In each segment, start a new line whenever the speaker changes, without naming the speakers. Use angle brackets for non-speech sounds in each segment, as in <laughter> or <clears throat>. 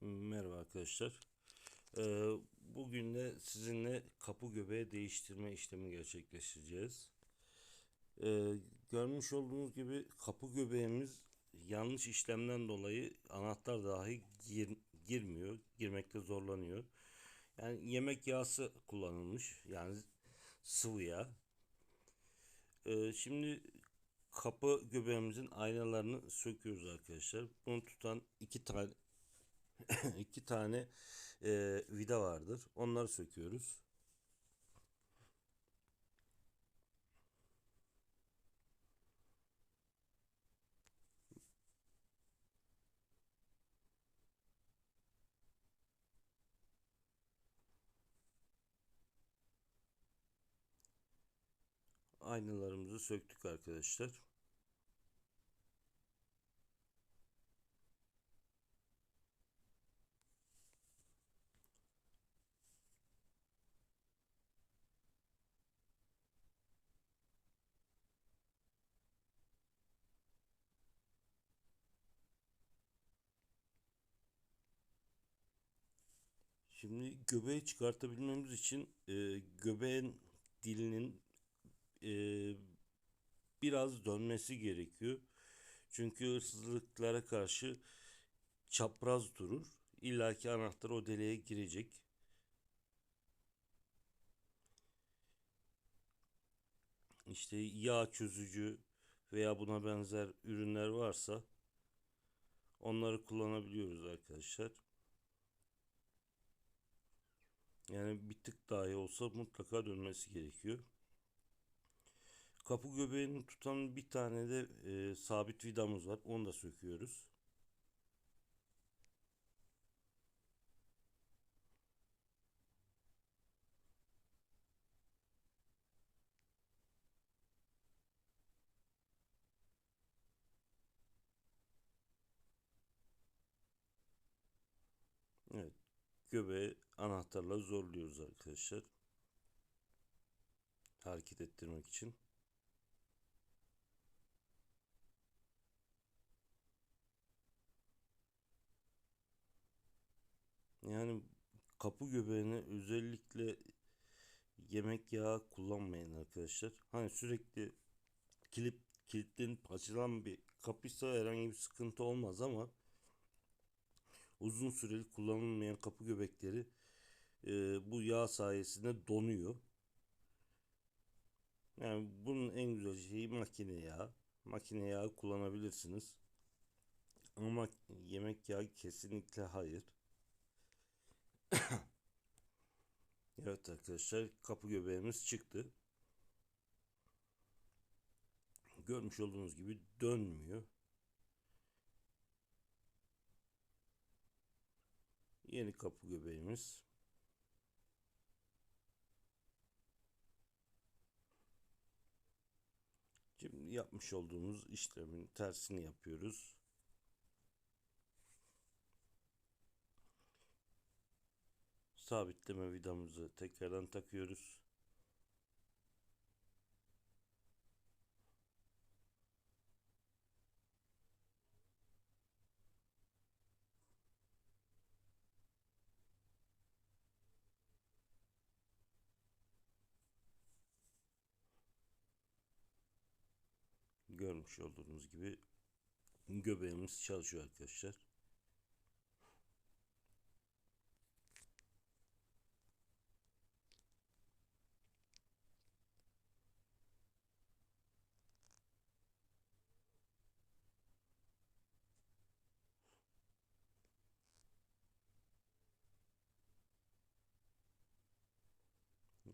Merhaba arkadaşlar. Ee, bugün de sizinle kapı göbeği değiştirme işlemi gerçekleştireceğiz. Ee, görmüş olduğunuz gibi kapı göbeğimiz yanlış işlemden dolayı anahtar dahi gir- girmiyor, girmekte zorlanıyor. Yani yemek yağısı kullanılmış, yani sıvı yağ. Ee, şimdi kapı göbeğimizin aynalarını söküyoruz arkadaşlar. Bunu tutan iki tane <clears throat> iki tane e, vida vardır. Onları söküyoruz. Aynalarımızı söktük arkadaşlar. Şimdi göbeği çıkartabilmemiz için e, göbeğin dilinin e, biraz dönmesi gerekiyor. Çünkü hırsızlıklara karşı çapraz durur. İlla ki anahtar o deliğe girecek. İşte yağ çözücü veya buna benzer ürünler varsa onları kullanabiliyoruz arkadaşlar. Yani bir tık dahi olsa mutlaka dönmesi gerekiyor. Kapı göbeğini tutan bir tane de e, sabit vidamız var. Onu da söküyoruz. Evet. Göbeği anahtarla zorluyoruz arkadaşlar. Hareket ettirmek için. Yani kapı göbeğine özellikle yemek yağı kullanmayın arkadaşlar. Hani sürekli kilit kilitlenip açılan bir kapıysa herhangi bir sıkıntı olmaz ama uzun süreli kullanılmayan kapı göbekleri e, bu yağ sayesinde donuyor. Yani bunun en güzel şeyi makine yağı. Makine yağı kullanabilirsiniz. Ama yemek yağı kesinlikle hayır. <coughs> Evet arkadaşlar kapı göbeğimiz çıktı. Görmüş olduğunuz gibi dönmüyor. Yeni kapı göbeğimiz. Şimdi yapmış olduğumuz işlemin tersini yapıyoruz. Sabitleme vidamızı tekrardan takıyoruz. Görmüş olduğunuz gibi göbeğimiz çalışıyor arkadaşlar.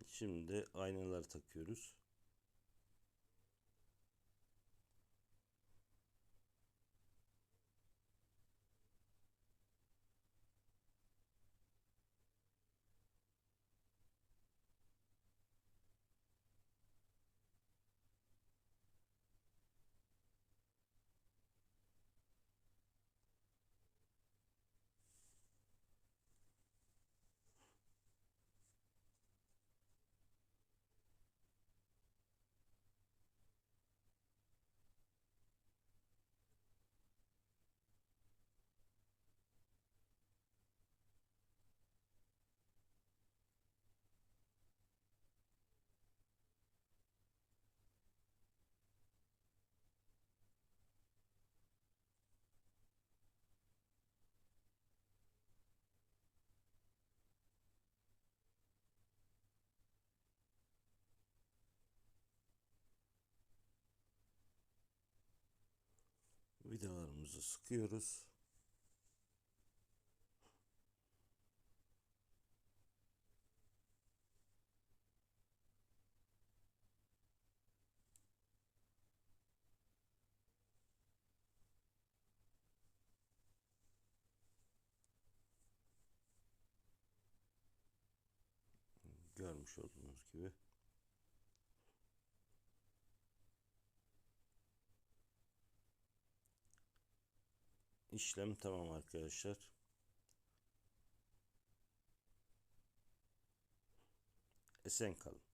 Şimdi aynalar takıyoruz. Vidalarımızı sıkıyoruz. Görmüş olduğunuz gibi. İşlem tamam arkadaşlar. Esen kalın.